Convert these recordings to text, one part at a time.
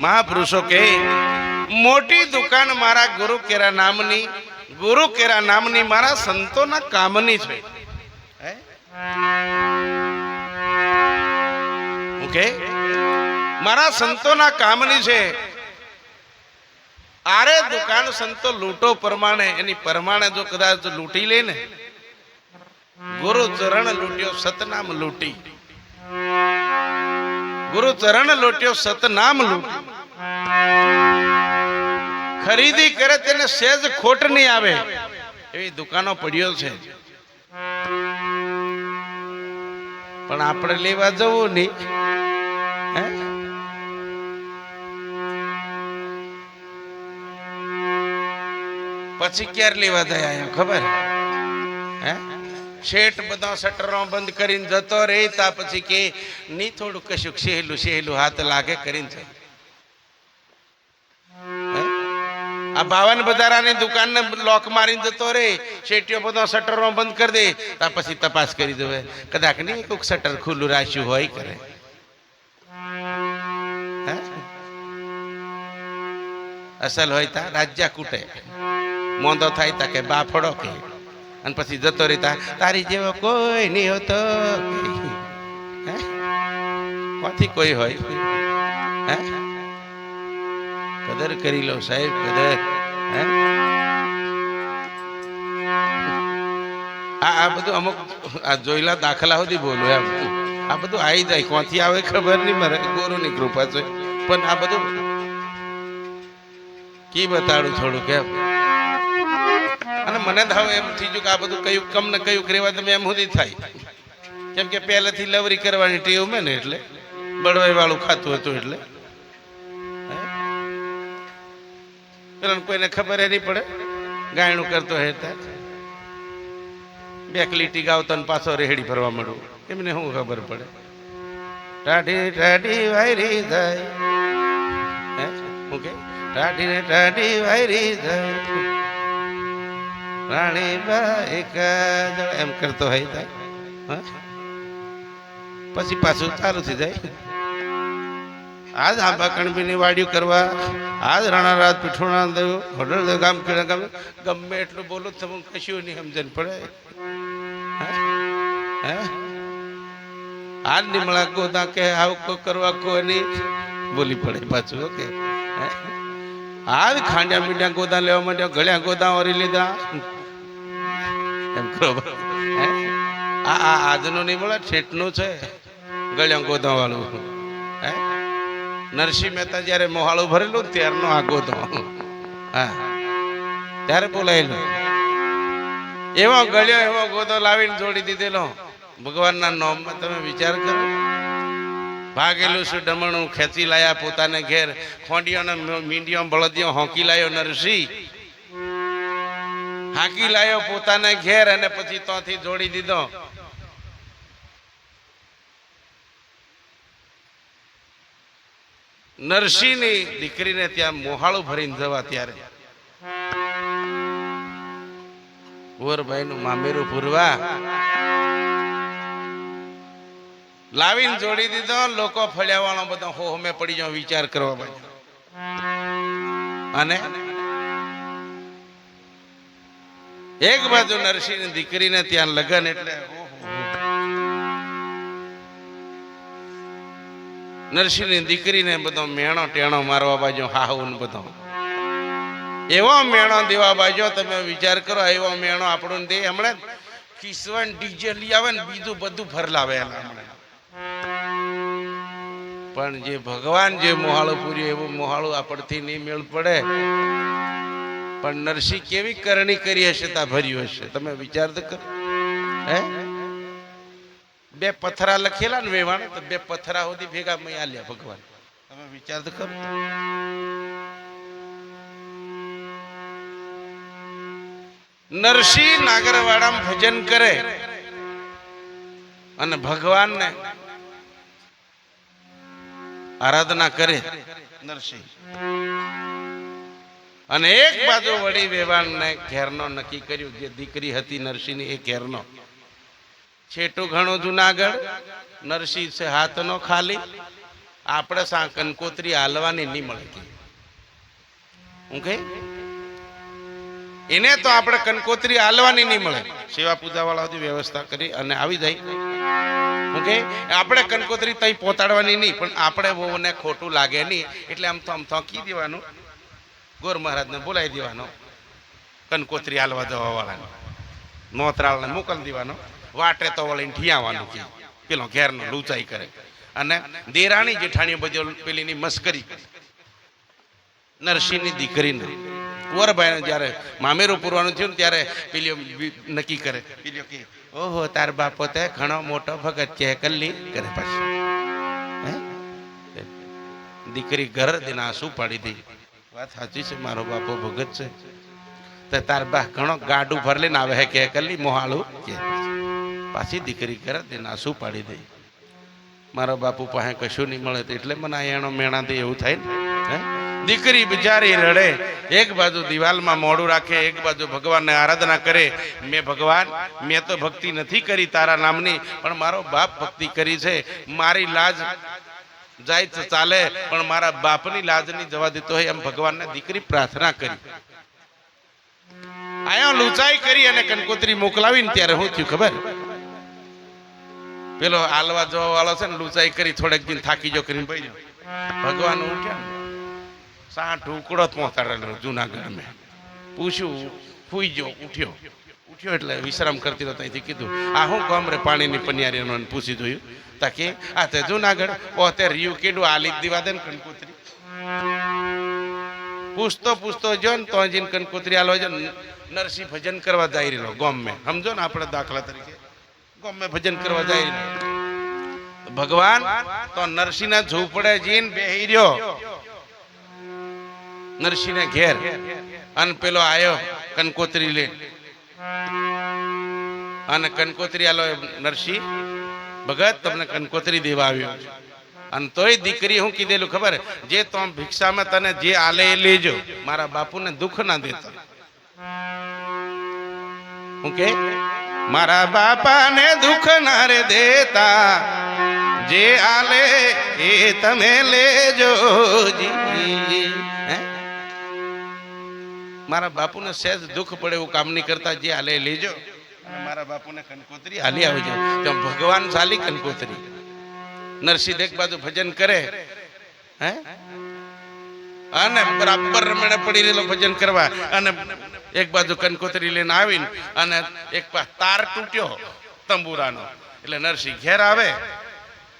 મહાપુરુષો કે મોટી દુકાન મારા ગુરુ કેરા નામની, ગુરુ કેરા નામની મારા સંતોના કામની છે. ઓકે મારા સંતોના કામની છે. આરે દુકાન સંતો લૂંટો પ્રમાણે, એની પ્રમાણે જો કદાચ લૂંટી લે ને, ગુરુ ચરણ લૂંટ્યો, સતનામ લૂંટી. ગુરુ ચરણ લોટ્યો સતનામ લૂંટી ખરીદી કરે તેને સેજ ખોટ નહીં આવે. એવી દુકાનો પડ્યો છે. પણ આપણે લેવા જવું નહીં? પછી ક્યારે લેવા જાય ખબર? હે? શેઠ બધા શટરો બંધ કરીને જતો રે, તા પછી કે નહીં થોડું કશું સહેલું સહેલું હાથ લાગે કરીને જાય આ ભાવન બજારાની દુકાનને લોક મારીને જતો રે, શેટીઓ બધો શટરો બંધ કરી દે, તા પછી તપાસ કરી દેવે કદાચ નહીં કોઈક શટર ખુલ્લું રાખ્યું હોય કરે. અસલ હોય તા, રાજ્યા કૂટે. મોંધો થાય તા કે બાફડો કે. અને પછી જતો રહી તારી જેવો કોઈ નહીં હોતો? કોથી કોઈ હોય? હે? કદર કરી લો સાહેબ, કદર. હે? આ બધું અમુક, આ જોયેલા દાખલા સુધી બોલું એમ. આ બધું આવી જાય, કોથી આવે ખબર નહીં, મારે ગુરુની કૃપા છે. પણ આ બધું કી બતાડું થોડું કેમ અને મને હવે એમ થઈ ગયું કે આ બધું કયું કમ ને કયું રેવા તમે એમ સુધી થાય. કેમ કે પહેલેથી લવરી કરવાની ટેવ મેં ને એટલે બળવાઈ વાળું ખાતું હતું એટલે? પેલા કોઈને ખબર એ નહીં પડે. ગાયણું કરતો હે બે લીટી ગાવતો ને પાછો રેહડી ફરવા મળું એમને શું ખબર પડે? ટાઢી ટાઢી વાયરી થાય હે? હું કે? ટાઢી ને ટાઢી વાયરી થાય રાણી બા એક જણ એમ કરતો હોય થાય? પછી પાછું ચાલુ થઈ જાય. આજ આંબા કણબીની વાડીઓ કરવા, આજ રાણા રાત પીઠોણા દેવું હોટલ ગામ ખેડા ગામ ગમે એટલું બોલો તો તમને કશું નહીં સમજણ પડે? આજ નિમળા ગોદા કે આવું કરવા કોઈ બોલી પડે પાછું, ઓકે. હે? આજ ખાંડ્યા મીંડ્યા ગોદા લેવા માંડ્યો, ગળ્યા ગોદા વરી લીધા. એમ કરો? આ આ આજનું નહીં મળે, ઠેઠનું છે. ગળ્યા ગોદા વાળું હે? નરસિંહ મહેતા જ્યારે મોહાળું ભરેલું ત્યારનો આ ગોદો. હા. ત્યારે બોલાયેલું. એવો ગળ્યો, એવો ગોદો લાવીને જોડી દીધેલો. ભગવાનના નોમમાં તમે વિચાર કરો. ભાગેલું શું ડમણું, ખેંચી લાયા પોતાને ઘેર, ખોંડિયોને મીંડિયો બળદિયો હોંકી લાયો નરસિંહ. હાંકી લાયો પોતાને ઘેર અને પછી ત્યાંથી જોડી દીધો. નરસિંહની દીકરીને ત્યાં મોહાળું ભરીને જવા ત્યારે. કુંવરભાઈ નું મામેરું પૂરવા લાવીને જોડી દીધો, લોકો ફળ્યા બધો હો હમે પડી જાવ વિચાર કરવા માટે અને? એક બાજુ નરસિંહની દીકરીને ત્યાં લગન એટલે. નરસિંહની દીકરીને બધો મેણો ટેણો મારવા બાજુ, હાહુ ને બધો. એવો મેણો દેવા બાજુ, તમે વિચાર કરો, એવો મેણો આપણું દે. હમણાં કિસવન ડીજે લઈ આવે ને, બીજું બધું ફરલાવે એના પણ જે ભગવાન જે મોહાળું પૂર્યું એવું મોહાળું આપણથી નહીં મેળ પડે. પણ નરસિંહ કેવી કરણી કરી હશે તા ભર્યું હશે? તમે વિચાર તો કરો. હે? બે પથરા લખેલા ને વેવાણ, તો બે પથરા સુધી ભેગા મેં આલ્યા ભગવાન. તમે વિચાર તો કરો. નરસિંહ નાગરવાડામાં ભજન કરે. અને ભગવાનને આરાધના કરે. નરસિંહ. અને એક બાજુ વળી વેવાણને ઘેરનો નક્કી કર્યું જે દીકરી હતી નરસિંહની, એ ઘેરનો. છેટું ઘણું જુનાગઢ, નરસિંહ છે હાથનો ખાલી. આપણે સા કંકોત્રી હાલવાની નહીં મળતી હું કહે એને તો આપણે કંકોત્રી હાલવાની નહીં મળે. સેવા પૂજા વાળા વ્યવસ્થા કરી અને આવી જાય. ઓકે? આપણે કંકોત્રી તઈ પહોંચાડવાની નહીં પણ આપણે વહુને ખોટું લાગે નહીં. એટલે આમ તો આમ થોકી દેવાનું. ગોર મહારાજને બોલાવી દેવાનો. કંકોત્રી હાલવા જવા વાળાને નોતરાળને મોકલી દેવાનો. વાટે તો વળીને ઠિયાવાનું કે પેલો ઘેરનો લૂંચાઈ કરે. અને દેરાણી જેઠાણીઓ બધી પેલીની મસ્કરી નરસિંહની નરસિંહની દીકરીને. કુંવરભાઈને જ્યારે મામેરું પૂરવાનું થયું ને ત્યારે પેલીઓ નક્કી કરે. પેલીઓ કે ઓહો તાર બાપો તે ઘણો મોટો ભગત છે કલ્લી કરે પાછી. દીકરી ઘર દિન આંસુ પાડી દી. વાત સાચી છે મારો બાપો ભગત છે. તે તાર બા ઘણો ગાડું ભર લઈને આવે હે કે કલ્લી મોહાળું કે પાછી. દીકરી ઘર દિન આંસુ પાડી દઈ મારા બાપુ પાસે કશું નહીં મળે તો એટલે મને અહીંયાનો એનો દે એવું થાય ને. હે? દીકરી બિચારી રડે, એક બાજુ દિવાલમાં મોડું રાખે, એક બાજુ ભગવાનને આરાધના કરે, મેં ભગવાન, મેં તો ભક્તિ નથી કરી તારા નામની, પણ મારો બાપ ભક્તિ કરી છે. મારી લાજ જાય તો ચાલે, પણ મારા બાપની લાજ નહીં જવા દેતો હોય એમ ભગવાનને દીકરી પ્રાર્થના કરી. આયા લૂંચાઈ કરી અને કનકોત્રી મોકલાવીને ત્યારે શું થયું ખબર? પેલો આલવા જવા વાળો છે ને, લૂંચાઈ કરી થોડેક દિન થાકી જો કરીને ભાઈ ભગવાન ઉઠ્યા સાઠ ટુકડો પહોંચાડેલો જુનાગઢ મેં પૂછ્યું ફૂઈ ગયો, ઉઠ્યો. ઉઠ્યો એટલે વિશ્રામ કરતી હતો ત્યાંથી કીધું, આ હું ગામ રે પાણીની પનિયારીનો પૂછી જોયું. તાકી આ તે જુનાગઢ? ઓ તે રીયું કેડું આલી જ દીવા દે ને કંકોત્રી પૂછતો પૂછતો જો ને તો જઈને કંકોત્રી આલો જો નરસિંહ ભજન કરવા જાય રહ્યો ગોમ મેં સમજો ને આપણે દાખલા તરીકે. ગોમ મેં ભજન કરવા જાય રહેલો. ભગવાન, તો નરસિંહના ઝૂંપડે જઈને બેહી રહ્યો. નરસિંહને ઘેર અને પેલો આયો કંકોત્રી લે અને કંકોત્રી આલો, નરસિંહ, ભગત, તમને કંકોત્રી દેવા આવ્યો અને તોય દીકરી હું કીધેલું, ખબર, જે તો ભિક્ષામાં તને જે આલે એ લેજો, મારા બાપુને દુઃખ ના દેતા. હું કે, મારા બાપાને દુઃખ ના રે દેતા, જે આલે એ તમે લેજો જી. હે? મારા બાપુને સહેજ દુઃખ પડે એવું કામ નહીં કરતા, જે હાલે લેજો. મારા બાપુને કનકોતરી હાલી આવજો. તો ભગવાન ચાલી કનકોતરી. નરસિંહ એક બાજુ ભજન કરે. હે? અને બરાબર રમણે પડી રહેલો ભજન કરવા. અને એક બાજુ કનકોતરી લઈને આવીને અને એક પાસ તાર તૂટ્યો તંબુરાનો. એટલે નરસિંહ ઘેર આવે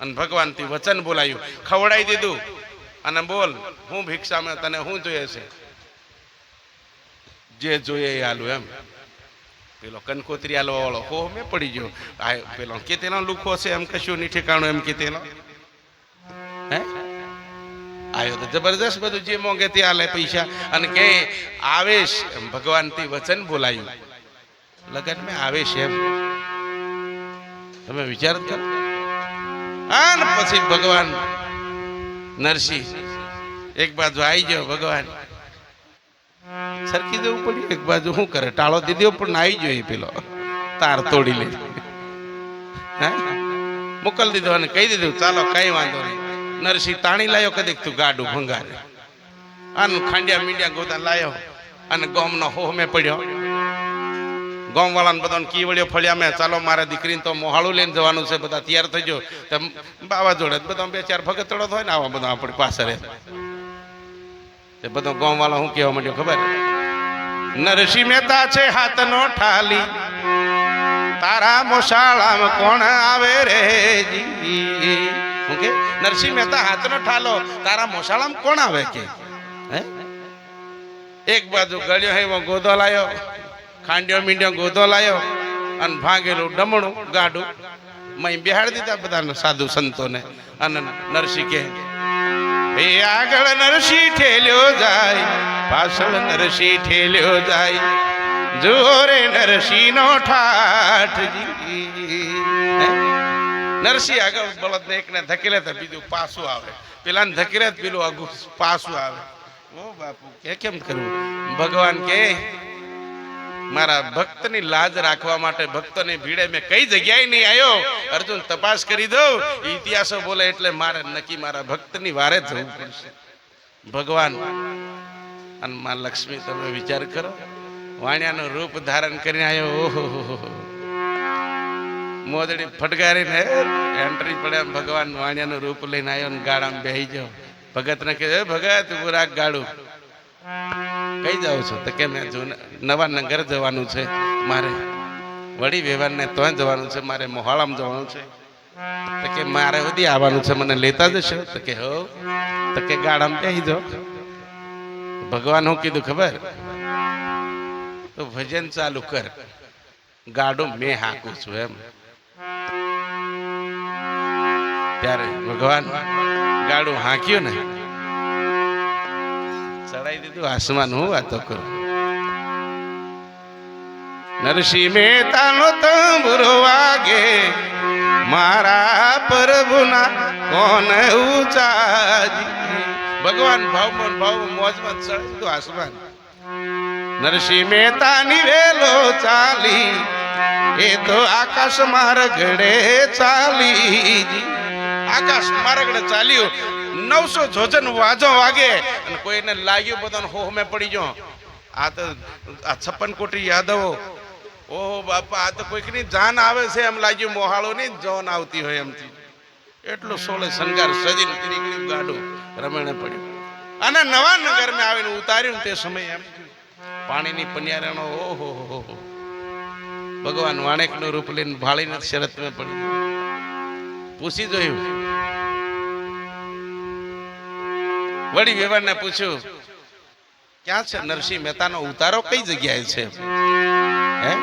અને ભગવાનથી વચન બોલાયું. ખવડાવી દીધું. અને બોલ, હું ભિક્ષામાં તને શું જોઈએ છે? જે જોઈએ એ આલું એમ. પેલો કંકોત્રી આલવા વાળો હો, મેં પડી ગયો. આ પેલો કે તેનો લુખો છે એમ કશું નહીં ઠેકાણું એમ કે તેનો? હે? આવ્યો તો જબરદસ્ત બધું જે મોંઘે તે આલે પૈસા. અને કે આવેશ, એમ ભગવાનથી વચન બોલાયું. લગન મેં આવેશ એમ. તમે વિચાર કરો. અને પછી ભગવાન, નરસિંહ, એક બાજુ આવી ગયો ભગવાન. સરખી દેવું પડ્યું એક બાજુ શું કરે? ટાળો દીધો પણ આવી જોઈએ પેલો. તાર તોડી લે. હે? મોકલ દીધો અને કહી દીધું, ચાલો, કઈ વાંધો નહીં. નરસિંહ તાણી લાયો કદીક તું ગાડું ભંગારે. આનું ખાંડિયા મીંડિયા ગોતા લાયો અને ગોમનો હોમે પડ્યો. ગામ વાળાને બધાને કી વળ્યો ફળ્યા મેં. ચાલો, મારા દીકરીને તો મોહાળું લઈને જવાનું છે. બધા તૈયાર થજો તો બાવા જોડે બધા બે ચાર ભગતડો થાય ને, આવા બધા આપણી પાસે રહે. તે બધો ગામ વાળા શું કહેવા માંડ્યો ખબર? નરસિંહ મહેતા છે હાથનો ઠાલી. તારા મોસાળામાં કોણ આવે રે ઓકે નરસિંહ મહેતા હાથનો ઠાલો, તારા મોશાળામાં કોણ આવે કે? એક બાજુ ગળ્યો હે ગોધો લાયો. ખાંડ્યો મીંડ્યો ગોધો લાયો. અને ભાંગેલું ડમણું ગાડું. મય બિહાડી દીધા બધાને સાધુ સંતોને. અને નરસિંહ કે એ આગળ નરસિંહ ઠેલ્યો જાય, પાછળ નરસિંહ ઠેલ્યો જાય. જોરે નરસિંહ નો ઠાઠજી. નરસિંહ આગળ બળદ એકને ધકેલે તો બીજું પાછું આવે. પેલા ને ધકેલે પેલું આગું પાછું આવે. ઓ બાપુ, કે કેમ કરવું ભગવાન કે મારા ભક્તની લાજ રાખવા માટે ભક્તની ભીડે મેં કઈ જગ્યાએ નહીં આવ્યો અર્જુન, તપાસ કરી દઉં ઇતિહાસો બોલે એટલે મારે નક્કી મારા ભક્તની વારે જવું પડશે. ભગવાન, અને માં લક્ષ્મી તમે વિચાર કરો. વાણિયાનું રૂપ ધારણ કરીને આવ્યો ઓહો મોદડી ફટકારીને એન્ટ્રી પડે ભગવાન વાણિયાનું રૂપ લઈને આવ્યો ને ગાડામાં બેહી જાઓ ભગતને કહે "એ ભગત, ઉભું ગાળું કઈ જાઉં છું તો કે મેં નવા નગર જવાનું છે, મારે વડી વ્યવહારને તોય જવાનું છે, મારે મોહાળામાં જવાનું છે. તો કે મારે સુધી આવવાનું છે, મને લેતા જશો? તો કે હો. તો કે ગાડામાં બેસી જાઓ. ભગવાન હું કીધું ખબર? તો ભજન ચાલુ કર. ગાડું મેં હાકું છું એમ. ત્યારે ભગવાન ગાડું હાંક્યું ને ચડાઈ દીધું. આસમાન હું વાતો કરું? નરસિંહ મહેતાનો તંબુરો વાગે. મારા પ્રભુના કોણ ઊંચાજી ભગવાન ભાવમાં ને ભાવમાં મોજમાં ચડાઈ દીધું આસમાન. નરસિંહ મહેતાની વેલો ચાલી. એ તો આકાશ માર્ગડે ચાલી આકાશ માર્ગડે ચાલ્યું. નવસો જોજન વાજો વાગે અને કોઈને લાગ્યું બધાને હોમે પડી ગયો. આ તો આ છપ્પન કોટી યાદવો. ઓહો બાપા, આ તો કોઈકની જાન આવે છે એમ લાગ્યું, મોહાળોની જોન આવતી હોય એમથી. એટલો સોળે શણગાર સજીને નીકળ્યું ગાડું રમણે પડ્યું. અને નવા નગર મેં આવીને ઉતાર્યું તે સમયે એમ પાણીની પનિયારાનો ઓહો, હો હો. ભગવાન વાણેકનું રૂપ લઈને ભાળીને શરત મેં પડી પૂછી જોયું વળી વ્યવહારને પૂછ્યું, ક્યાં છે નરસિંહ? મહેતાનો ઉતારો કઈ જગ્યાએ છે? હે?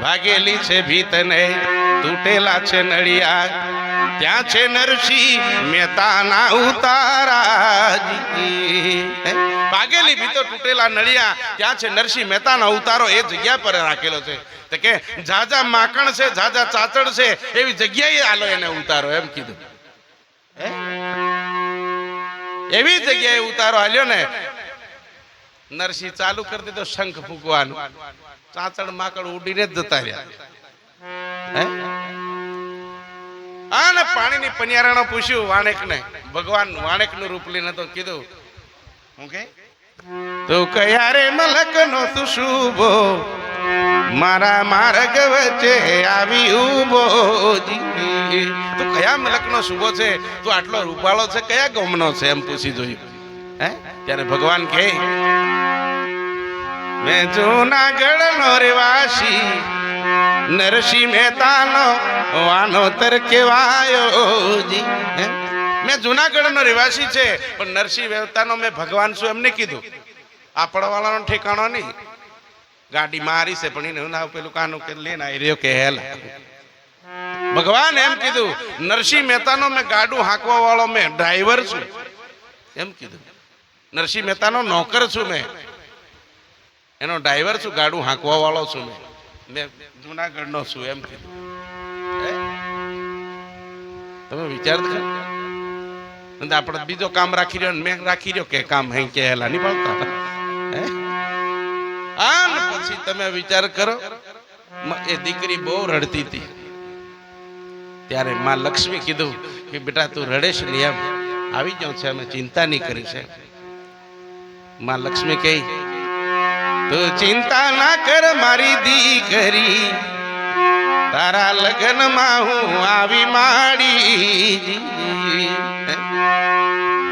ભાગેલી છે ભીતને, તૂટેલા છે નળિયા. ત્યાં છે નરસિંહ, મહેતાના ઉતારા? ભાગેલી, ભીતો, તૂટેલા, નળિયા. ત્યાં છે નરસિંહ, મહેતાનો ઉતારો એ જગ્યા પર રાખેલો છે. તો કે જાજા માકણ છે જાજા ચાચડ છે, એવી જગ્યાએ આલો એને ઉતારો. એમ કીધું. હે? એવી જગ્યાએ ઉતારો હાલ્યો ને, નરસિંહ ચાલુ કરી દીધો શંખ ફૂંકવાનું. ચાંચડ માકડ ઉડીને જ જતા રહ્યા. અને પાણીની પનિયારાનો પૂછ્યું વાણેકને, ભગવાન વાણેકનું રૂપ લઈને તો કીધું, હું કે? તું કયારે મલક નો તું શુભો મારા માર્ગ વચ્ચે આવી ઊભો. તું કયા મલક નો શુભો છે? તું આટલો રૂપાળો છે, કયા ગમનો છે? એમ પૂછી જોયું. હે? ત્યારે ભગવાન કહે, મેં જૂનાગઢ નો રેવાસી નરસિંહ મહેતાનો વાનોતર કેવાયો જી? મેં જૂનાગઢનો રહેવાસી છે, પણ નરસિંહ મહેતાનો મેં ભગવાન છું એમને કીધું. આપડવાળાનો ઠેકાણો નહીં. ગાડી મારી છે, પણ એને ના પેલું કાનું કે લઈને આવી રહ્યો કે હેલ. ભગવાન એમ કીધું, નરસિંહ મહેતાનો મેં ગાડું હાંકવા વાળો મેં, ડ્રાઈવર છું. એમ કીધું, નરસિંહ મહેતાનો નોકર છું મેં, એનો ડ્રાઈવર છું, ગાડું હાંકવા વાળો છું મેં મેં જુનાગઢનો છું. એમ કીધું. તમે વિચાર તો આપણે બીજો કામ રાખી રહ્યો મેં રાખી રહ્યો કે કામ હે કે હેલા નહીં પાડતા. પછી તમે વિચાર કરો એ દીકરી બહુ રડતી હતી. ત્યારે માં લક્ષ્મી કીધું કે, બેટા, તું રડેશ ને એમ આવી જાઉં છે, અમે ચિંતા નહીં કરી છે. માં લક્ષ્મી કહી, તું ચિંતા ના કર મારી દીકરી. તારા લગ્નમાં હું આવી માડી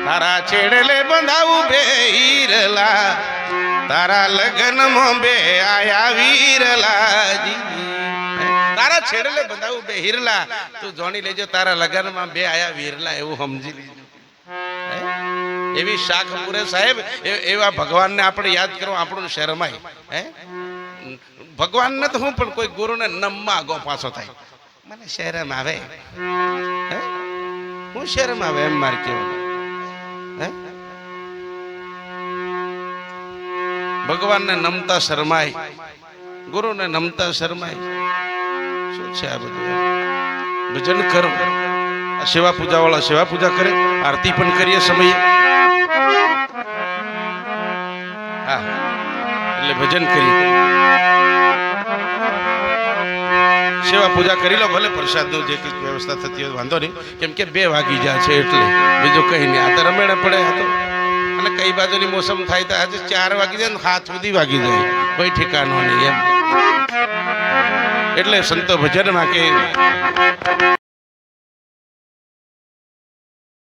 તારા છેડલે બંધાવું બે હીરલા તારા લગ્નમાં બે આયા વીરલાજી. તારા છેડલે બંધાવું બે હીરલા. તું જોણી લેજો તારા લગ્નમાં બે આયા વીરલા, એવું સમજી એવી શાખ પૂરે સાહેબ એવા ભગવાનને આપણે યાદ કરો આપણું શરમાય હે? ભગવાનને તો હું પણ કોઈ ગુરુને નમમાં આગો પાછો થાય. મને શરમ આવે? હું? શરમ આવે એમ મારે કેવું હે? ભગવાનને નમતા શરમાય, ગુરુને નમતા શરમાય. શું છે આ બધું? ભજન કરો. આ સેવા પૂજા વાળા સેવા પૂજા કરે, આરતી પણ કરીએ સમયે. હા, એટલે ભજન કરી સેવા પૂજા કરી લો, ભલે પ્રસાદનું જે કંઈક વ્યવસ્થા થતી હોય, વાંધો નહીં. કેમ કે બે વાગી જાય છે એટલે, બીજું કંઈ નહીં. આ તો રમેણા પડે, આ તો અને કઈ બાજુની મોસમ થાય તો આજે ચાર વાગી જાય ને હાથ સુધી વાગી જાય. કોઈ ઠેકાણો નહીં એમ. એટલે સંતો ભજનમાં કે